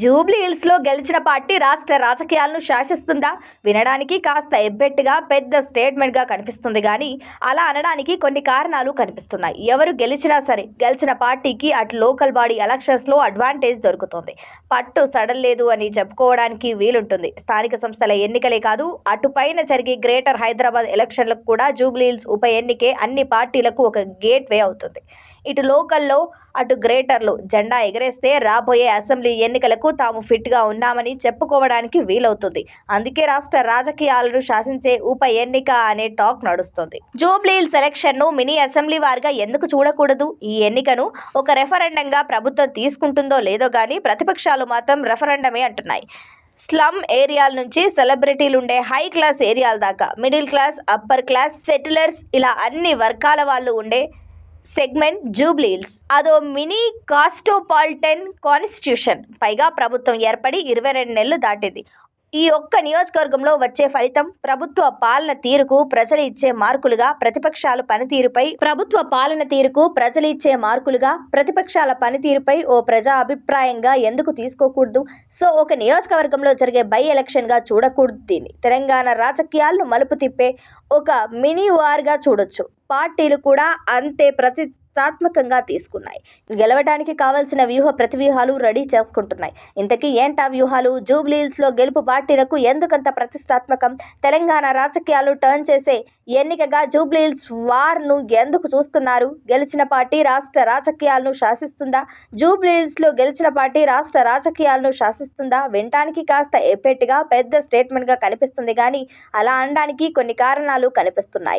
Jubilee హిల్స్లో గెలిచిన party రాష్ట్ర రాజకీయాలను శాసిస్తుందా? వినడానికి కాస్త ఎబ్బెట్టుగా పెద్ద స్టేట్మెంట్గా కనిపిస్తుంది కానీ అలా అనడానికి కొన్ని కారణాలు కనిపిస్తున్నాయి. ఎవరు గెలిచినా సరే గెలిచిన పార్టీకి అటు లోకల్ బాడీ ఎలక్షన్స్లో అడ్వాంటేజ్ దొరుకుతుంది. పట్టు సడలేదు అని చెప్పుకోవడానికి వీలుంటుంది. స్థానిక సంస్థల ఎన్నికలే కాదు అటుపైన జరిగే గ్రేటర్ హైదరాబాద్ ఎలక్షన్లకు కూడా జూబ్లీ హిల్స్ ఉప ఎన్నికే అన్ని పార్టీలకు ఒక గేట్ వే అవుతుంది. ఇటు లోకల్లో అటు గ్రేటర్లు జెండా ఎగరేస్తే రాబోయే అసెంబ్లీ ఎన్నికలకు తాము ఫిట్గా ఉన్నామని చెప్పుకోవడానికి వీలవుతుంది. అందుకే రాష్ట్ర రాజకీయాలను శాసించే ఉప ఎన్నిక అనే టాక్ నడుస్తుంది. జూబ్లీల్ సెలక్షన్ను మినీ అసెంబ్లీ వారిగా ఎందుకు చూడకూడదు? ఈ ఎన్నికను ఒక రెఫరెండంగా ప్రభుత్వం తీసుకుంటుందో లేదో కానీ ప్రతిపక్షాలు మాత్రం రెఫరెండమే అంటున్నాయి. స్లమ్ ఏరియాల నుంచి సెలబ్రిటీలు ఉండే హై క్లాస్ ఏరియాల దాకా middle class upper class settlers ఇలా అన్ని వర్గాల వాళ్ళు ఉండే సెగ్మెంట్ జూబ్లీల్స్. అదో మినీ కాస్టోపాలిటన్ కాన్స్టిట్యూషన్. పైగా ప్రభుత్వం ఏర్పడి ఇరవై రెండు నెలలు దాటింది. ఈ ఒక్క నియోజకవర్గంలో వచ్చే ఫలితం ప్రభుత్వ పాలన తీరుకు ప్రజలు ఇచ్చే మార్కులుగా ప్రతిపక్షాల పనితీరుపై ప్రభుత్వ పాలన తీరుకు ప్రజలు ఇచ్చే మార్కులుగా ప్రతిపక్షాల పనితీరుపై ఓ ప్రజా అభిప్రాయంగా ఎందుకు తీసుకోకూడదు? సో ఒక నియోజకవర్గంలో జరిగే బై ఎలక్షన్గా చూడకూడదు దీన్ని. తెలంగాణ రాజకీయాలను మలుపు తిప్పే ఒక మినీ వార్గా చూడొచ్చు. పార్టీలు కూడా అంతే ప్రతిష్టాత్మకంగా తీసుకున్నాయి. గెలవడానికి కావాల్సిన వ్యూహ ప్రతివ్యూహాలు రెడీ చేసుకుంటున్నాయి. ఇంతకీ ఏంటా వ్యూహాలు? జూబ్లీహిల్స్లో గెలుపు పార్టీలకు ఎందుకంత ప్రతిష్టాత్మకం? తెలంగాణ రాజకీయాలు టర్న్ చేసే ఎన్నికగా జూబ్లీహిల్స్ వార్ను ఎందుకు చూస్తున్నారు? గెలిచిన పార్టీ రాష్ట్ర రాజకీయాలను శాసిస్తుందా? జూబ్లీహిల్స్లో గెలిచిన పార్టీ రాష్ట్ర రాజకీయాలను శాసిస్తుందా? వినటానికి కాస్త ఎపెట్టుగా పెద్ద స్టేట్మెంట్గా కనిపిస్తుంది కానీ అలా అనడానికి కొన్ని కారణాలు కనిపిస్తున్నాయి.